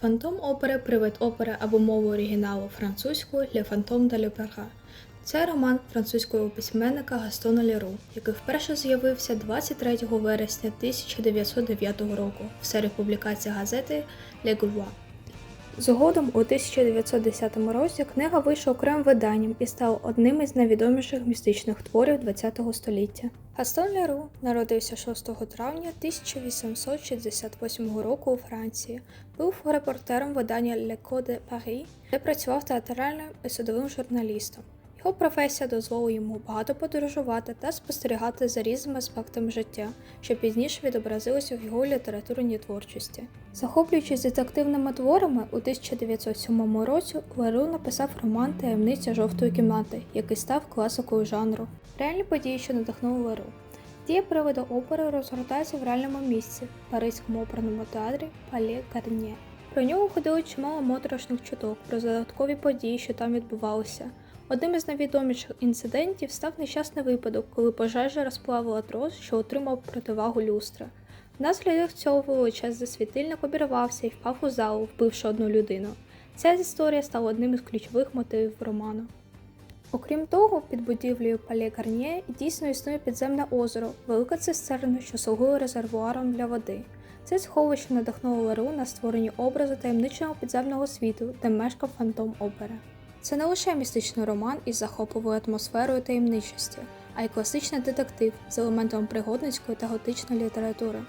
Фантом опери Привид опери або мову оригіналу французькою для фантом де l'Opéra. Це роман французького письменника Гастона Леру, який вперше з'явився 23 вересня 1909 року в серії публікацій газети Le Gaulois. Згодом у 1910 році книга вийшла окремим виданням і стала одним із найвідоміших містичних творів ХХ століття. Гастон Леру народився 6 травня 1868 року у Франції. Був репортером видання Le Code de Paris, де працював театральним і судовим журналістом. Його професія дозволила йому багато подорожувати та спостерігати за різними аспектами життя, що пізніше відобразилося в його літературній творчості. Захоплюючись детективними творами, у 1907 році Леру написав роман Таємниця жовтої кімнати, який став класикою жанру. Реальні події, що надихнули Леру. Дія приводу опери розгортається в реальному місці Паризькому оперному театрі Пале Гарнє. Про нього ходило чимало моторошних чуток про додаткові події, що там відбувалися. Одним із найвідоміших інцидентів став нещасний випадок, коли пожежа розплавила трос, що отримав противагу люстра. Внаслідок цього величезний світильник обірвався і впав у залу, вбивши одну людину. Ця історія стала одним із ключових мотивів роману. Окрім того, під будівлею Пале Гарнє дійсно існує підземне озеро, велика цистерна, що слугує резервуаром для води. Це сховище надихнуло Леру на створення образу таємничого підземного світу, де мешкав фантом опери. Це не лише містичний роман із захопливою атмосферою таємничості, а й класичний детектив з елементом пригодницької та готичної літератури.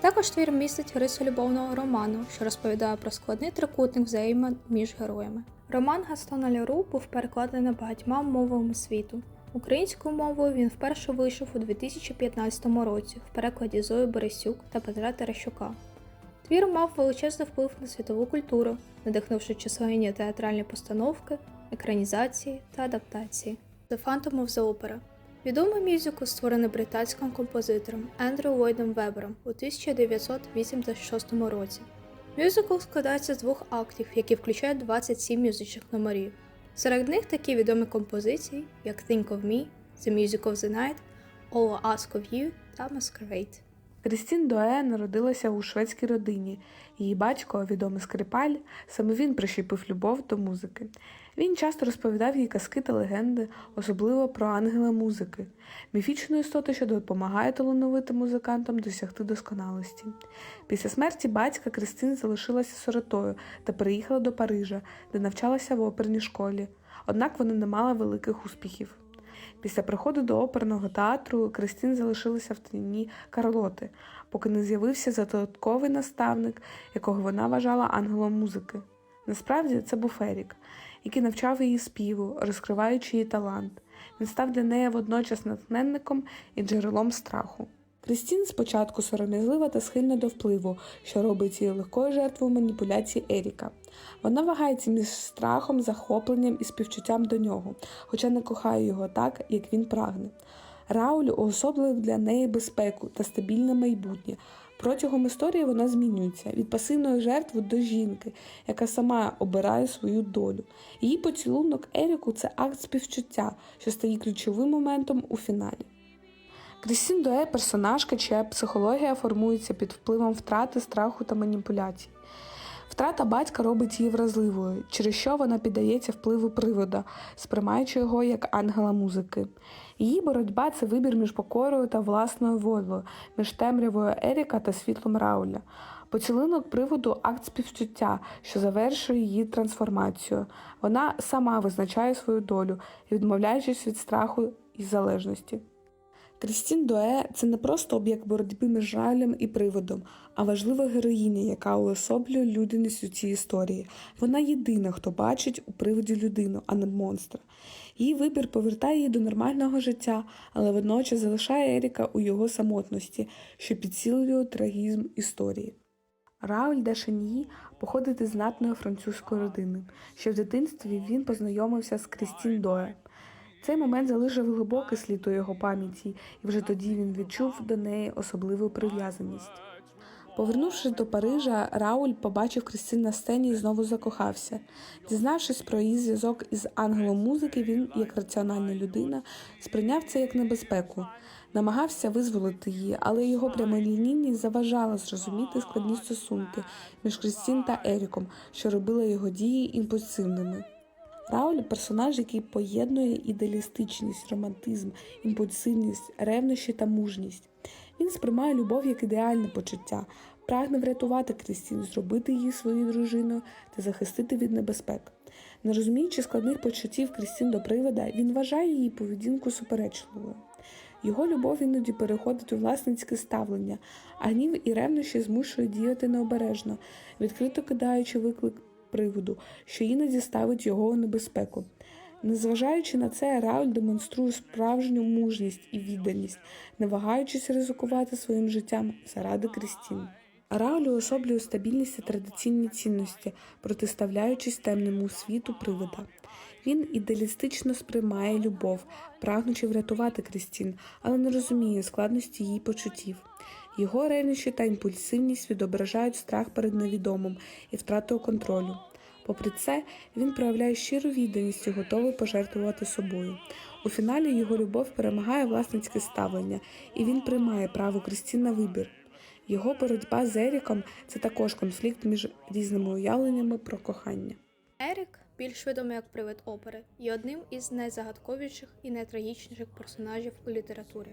Також твір містить рису любовного роману, що розповідає про складний трикутник взаємин між героями. Роман Гастона Леру був перекладений багатьма мовами світу. Українською мовою він вперше вийшов у 2015 році в перекладі Зої Борисюк та Петра Терещука. Твір мав величезний вплив на світову культуру, надихнувши численні театральні постановки, екранізації та адаптації. The Phantom of the Opera відомий мюзикл, створений британським композитором Ендрю Ллойдом Вебером у 1986 році. Мюзикл складається з двох актів, які включають 27 музичних номерів. Серед них такі відомі композиції, як Think of Me, The Music of the Night, All I Ask of You та Masquerade. Крістін Дое народилася у шведській родині. Її батько, відомий скрипаль, саме він прищепив любов до музики. Він часто розповідав їй казки та легенди, особливо про ангела музики, міфічну істоту, що допомагає талановитим музикантам досягти досконалості. Після смерті батька Кристин залишилася сиротою та переїхала до Парижа, де навчалася в оперній школі. Однак вона не мала великих успіхів. Після приходу до оперного театру Кристин залишилася в тіні Карлоти, поки не з'явився задатковий наставник, якого вона вважала ангелом музики. Насправді це був Ерік, який навчав її співу, розкриваючи її талант. Він став для неї водночас натхненником і джерелом страху. Крістін спочатку сором'язлива та схильна до впливу, що робить її легкою жертвою маніпуляцій Еріка. Вона вагається між страхом, захопленням і співчуттям до нього, хоча не кохає його так, як він прагне. Рауль уособлив для неї безпеку та стабільне майбутнє. Протягом історії вона змінюється від пасивної жертви до жінки, яка сама обирає свою долю. Її поцілунок Еріку це акт співчуття, що стає ключовим моментом у фіналі. Крістін Дуе персонажка, чия психологія формується під впливом втрати, страху та маніпуляцій. Втрата батька робить її вразливою, через що вона піддається впливу привода, сприймаючи його як ангела музики. Її боротьба це вибір між покорою та власною волею, між темрявою Еріка та світлом Рауля. Поцілунок приводу акт співчуття, що завершує її трансформацію. Вона сама визначає свою долю, відмовляючись від страху і залежності. Крістін Дуе це не просто об'єкт боротьби між ралем і приводом, а важлива героїня, яка уособлює людяність у цій історії. Вона єдина, хто бачить у приводі людину, а не монстра. Її вибір повертає її до нормального життя, але водночас залишає Еріка у його самотності, що підсилює трагізм історії. Рауль де Шаньї походить із знатної французької родини. Ще в дитинстві він познайомився з Крістін Доє. Цей момент залишив глибокий слід у його пам'яті, і вже тоді він відчув до неї особливу прив'язаність. Повернувшись до Парижа, Рауль побачив Крістін на сцені і знову закохався. Дізнавшись про її зв'язок із ангелом музики, він, як раціональна людина, сприйняв це як небезпеку. намагався визволити її, але його прямолінійність заважала зрозуміти складні стосунки між Крістін та Еріком, що робила його дії імпульсивними. Рауль персонаж, який поєднує ідеалістичність, романтизм, імпульсивність, ревнощі та мужність. Він сприймає любов як ідеальне почуття, прагне врятувати Крістін, зробити її своєю дружиною та захистити від небезпек. Не розуміючи складних почуттів Крістін до привода, він вважає її поведінку суперечливою. Його любов іноді переходить у власницьке ставлення, а гнів і ревнощі змушують діяти необережно, відкрито кидаючи виклик приводу, що іноді ставить його у небезпеку. Незважаючи на це, Рауль демонструє справжню мужність і відданість, не вагаючись ризикувати своїм життям заради Крістін. Рауль уособлює стабільність та традиційні цінності, протиставляючись темному світу привида. Він ідеалістично сприймає любов, прагнучи врятувати Крістін, але не розуміє складності її почуттів. Його ревнощі та імпульсивність відображають страх перед невідомим і втратою контролю. Попри це, він проявляє щиру відданість і готовий пожертвувати собою. У фіналі його любов перемагає власницьке ставлення, і він приймає право Крістін на вибір. Його боротьба з Еріком це також конфлікт між різними уявленнями про кохання. Ерік, більш відомий як привид опери, є одним із найзагадковіших і найтрагічніших персонажів у літературі.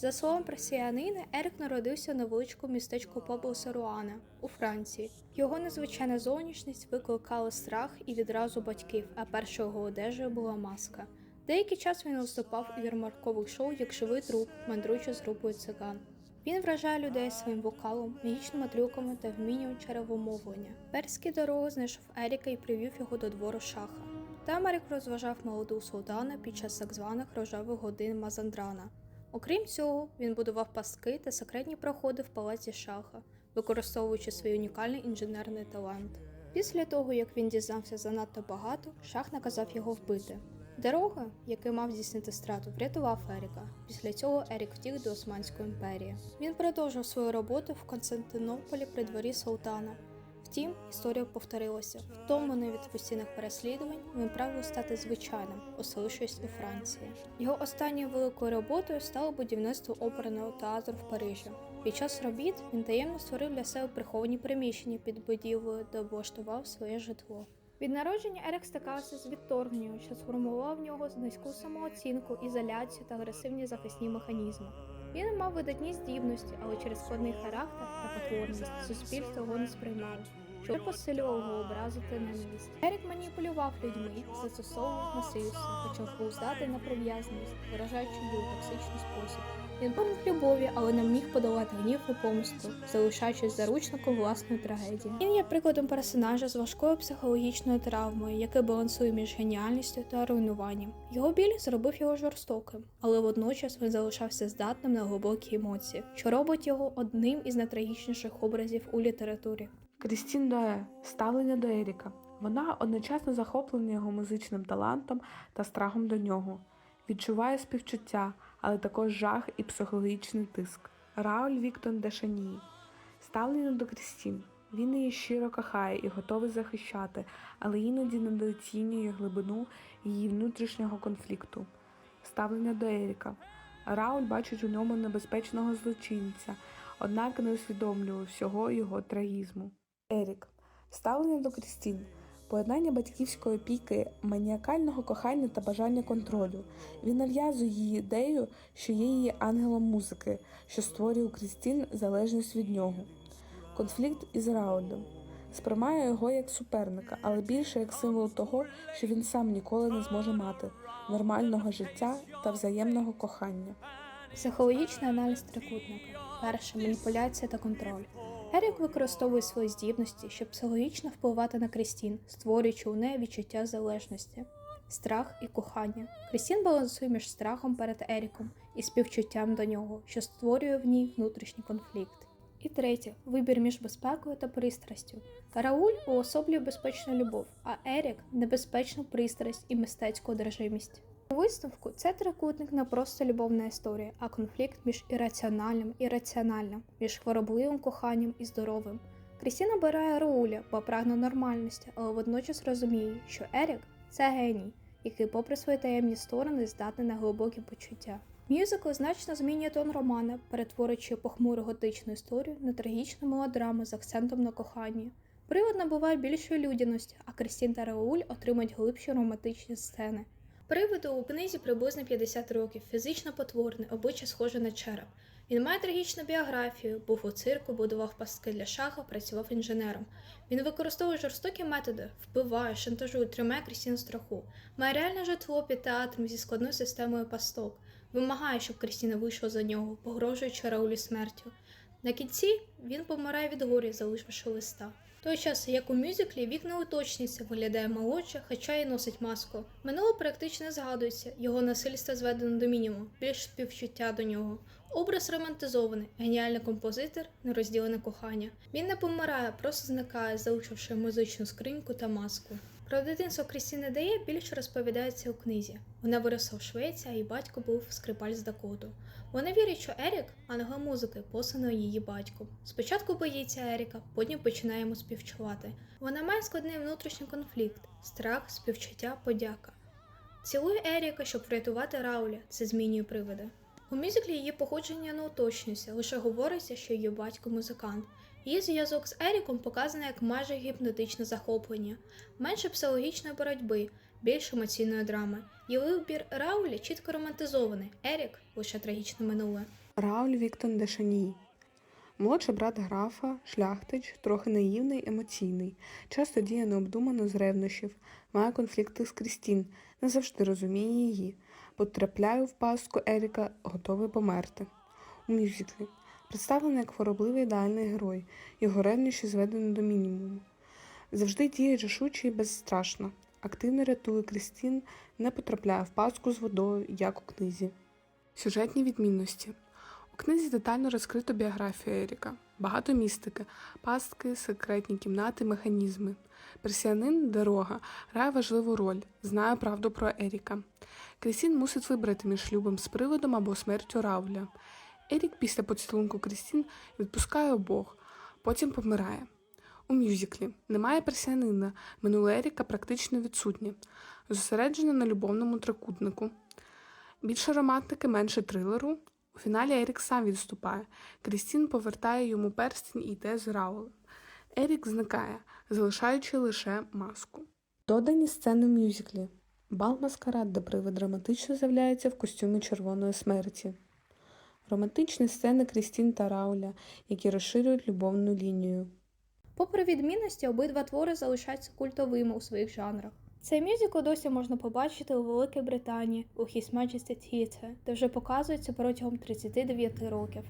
За словом пресіянини, Ерік народився у невеличкому містечку поблизу Руана у Франції. Його незвичайна зовнішність викликала страх і відразу батьків, а першою його одежею була маска. Деякий час він виступав у ярмаркових шоу як живий труп, мандруючи з групою циган. Він вражає людей своїм вокалом, магічними трюками та вмінням черевомовлення. Перський дорогу знайшов Еріка і привів його до двору шаха. Там Ерік розважав молоду султана під час так званих рожевих годин Мазандрана. Окрім цього, він будував пастки та секретні проходи в палаці шаха, використовуючи свій унікальний інженерний талант. Після того, як він дізнався занадто багато, шах наказав його вбити. Дорога, який мав здійснити страту, врятував Еріка. Після цього Ерік втік до Османської імперії. Він продовжив свою роботу в Константинополі при дворі султана. Втім, історія повторилася. Втомлений від постійних переслідувань, він прагнув стати звичайним, оселившись у Франції. Його останньою великою роботою стало будівництво оперного театру в Парижі. Під час робіт він таємно створив для себе приховані приміщення під будівлею, де облаштував своє житло. Від народження Ерік стикався з відторгненням, що сформував в нього низьку самооцінку, ізоляцію та агресивні захисні механізми. Він мав видатні здібності, але через складний характер та потворність суспільство його не сприймало, що посилював його образу та ненависть. Ерік маніпулював людьми, застосовував насильство, почав повздати на прив'язаність, виражаючи її у токсичний спосіб. Він помог любові, але не міг подолати гнів і помсту, залишаючись заручником власної трагедії. Він є прикладом персонажа з важкою психологічною травмою, який балансує між геніальністю та руйнуванням. Його біль зробив його жорстоким, але водночас він залишався здатним на глибокі емоції, що робить його одним із найтрагічніших образів у літературі. Крістін Дое ставлення до Еріка. Вона одночасно захоплена його музичним талантом та страхом до нього. Відчуває співчуття, але також жах і психологічний тиск. Рауль Віктон де Шанії. Ставлення до Крістін. Він її щиро кохає і готовий захищати, але іноді недооцінює глибину її внутрішнього конфлікту. Ставлення до Еріка. Рауль бачить у ньому небезпечного злочинця, однак не усвідомлює всього його трагізму. Ерік. Ставлення до Крістін. Поєднання батьківської опіки, маніакального кохання та бажання контролю. Він нав'язує її ідею, що є її ангелом музики, що створює у Крістін залежність від нього. Конфлікт із Раулем. Сприймає його як суперника, але більше як символ того, що він сам ніколи не зможе мати нормального життя та взаємного кохання. Психологічний аналіз трикутника. Перше маніпуляція та контроль. Ерік використовує свої здібності, щоб психологічно впливати на Крістін, створюючи у неї відчуття залежності, страх і кохання. Крістін балансує між страхом перед Еріком і співчуттям до нього, що створює в ній внутрішній конфлікт. І третє вибір між безпекою та пристрастю. Рауль уособлює безпечну любов, а Ерік небезпечну пристрасть і мистецьку одержимість. Висновку це трикутник не просто любовна історія, а конфлікт між ірраціональним і раціональним, між хворобливим коханням і здоровим. Крістіна обирає Рауля, бо прагне нормальності, але водночас розуміє, що Ерік це геній, який, попри свої таємні сторони, здатний на глибокі почуття. Мюзикл значно змінює тон романа, перетворюючи похмуру готичну історію на трагічну мелодраму з акцентом на коханні. Привод набуває більшої людяності, а Крістін та Рауль отримують глибші романтичні сцени. Приводу у книзі приблизно 50 років, фізично потворний, обличчя схоже на череп. Він має трагічну біографію, був у цирку, будував пастки для шаху, працював інженером. Він використовує жорстокі методи, вбиває, шантажує, тримає Крістін страху, має реальне житло під театром зі складною системою пасток, вимагає, щоб Крістіна вийшла за нього, погрожуючи Раулі смертю. На кінці він помирає від горя, залишивши листа. Той час, як у мюзиклі, вікна уточнюється, виглядає молодше, хоча й носить маску. Минуло практично згадується, його насильство зведено до мінімуму, більш співчуття до нього. Образ романтизований, геніальний композитор, нерозділене кохання. Він не помирає, просто зникає, залишивши музичну скриньку та маску. Про дитинство Крістіни Деє більше розповідається у книзі. Вона виросла в Швеції, а її батько був скрипаль з Дакоту. Вона вірить, що Ерік ангел музики, посланий її батьком. Спочатку боїться Еріка, потім починає йому співчувати. Вона має складний внутрішній конфлікт, страх, співчуття, подяка. Цілує Еріка, щоб врятувати Рауля, це змінює привиди. У мюзиклі її походження не уточнюється, лише говориться, що її батько музикант. Її зв'язок з Еріком показаний як майже гіпнотичне захоплення, менше психологічної боротьби, більше емоційної драми. Її вибір Рауля чітко романтизований, Ерік лише трагічне минуле. Рауль Віктон де Шаній. Молодший брат графа, шляхтич, трохи наївний, емоційний, часто діє необдумано з ревнощів, має конфлікти з Крістін, не завжди розуміє її, потрапляє в пастку Еріка, готовий померти. У мюзиклі представлений як хворобливий ідеальний герой, його ревнощі зведено до мінімуму. Завжди діє рішуче і безстрашно, активно рятує Крістін, не потрапляє в пастку з водою, як у книзі. Сюжетні відмінності. У книзі детально розкрито біографію Еріка, багато містики, пастки, секретні кімнати, механізми. Персіанин дорога грає важливу роль, знає правду про Еріка. Крістін мусить вибрати між шлюбом з приводом або смертю Рауля. Ерік після поцілунку Крістін відпускає обох, потім помирає. У мюзиклі немає персіанина, минуле Еріка практично відсутнє, зосереджено на любовному трикутнику. Більше романтики, менше трилеру. У фіналі Ерік сам відступає. Крістін повертає йому перстень і йде з Раулем. Ерік зникає, залишаючи лише маску. Додані сцени в мюзиклі. Бал маскарад, де привид драматично з'являється в костюмі червоної смерті. Романтичні сцени Крістін та Рауля, які розширюють любовну лінію. Попри відмінності, обидва твори залишаються культовими у своїх жанрах. Цей мюзикл досі можна побачити у Великій Британії у His Majesty Theatre, де вже показується протягом 39 років.